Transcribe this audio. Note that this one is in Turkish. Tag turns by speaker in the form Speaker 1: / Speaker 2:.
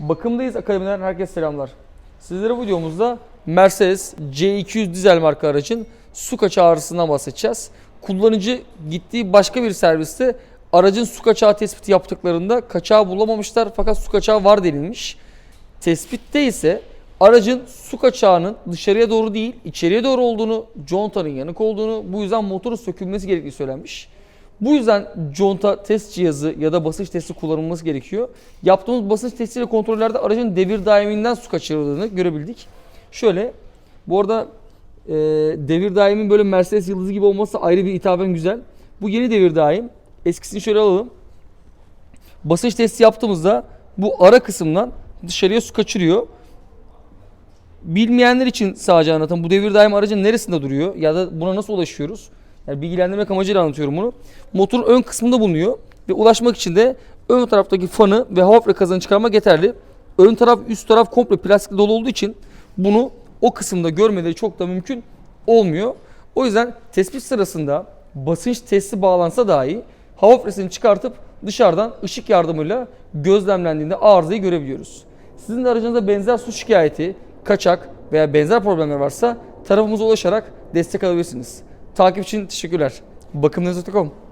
Speaker 1: Bakımdayız Akademiden herkese selamlar. Sizlere videomuzda Mercedes C200 dizel marka aracın su kaçağı ağrısından bahsedeceğiz. Kullanıcı gittiği başka bir serviste aracın su kaçağı tespiti yaptıklarında kaçağı bulamamışlar fakat su kaçağı var denilmiş. Tespitte ise aracın su kaçağının dışarıya doğru değil içeriye doğru olduğunu, contanın yanık olduğunu bu yüzden motorun sökülmesi gerektiği söylenmiş. Bu yüzden conta test cihazı ya da basınç testi kullanılması gerekiyor. Yaptığımız basınç testiyle kontrollerde aracın devir daiminden su kaçırdığını görebildik. Şöyle, bu arada e, devir daimin böyle Mercedes yıldızı gibi olması ayrı bir hitaben güzel. Bu yeni devir daim. Eskisini şöyle alalım. Basınç testi yaptığımızda bu ara kısımdan dışarıya su kaçırıyor. Bilmeyenler için sadece anlatayım. Bu devir daim aracın neresinde duruyor ya da buna nasıl ulaşıyoruz? Yani bilgilendirmek amacıyla anlatıyorum bunu. Motorun ön kısmında bulunuyor ve ulaşmak için de ön taraftaki fanı ve hava frekansını çıkarmak yeterli. Ön taraf üst taraf komple plastik dolu olduğu için bunu o kısımda görmeleri çok da mümkün olmuyor. O yüzden tespit sırasında basınç testi bağlansa dahi hava fresini çıkartıp dışarıdan ışık yardımıyla gözlemlendiğinde arızayı görebiliyoruz. Sizin de aracınızda benzer su şikayeti, kaçak veya benzer problemler varsa tarafımıza ulaşarak destek alabilirsiniz. Takip için teşekkürler. Bakımlarınız.com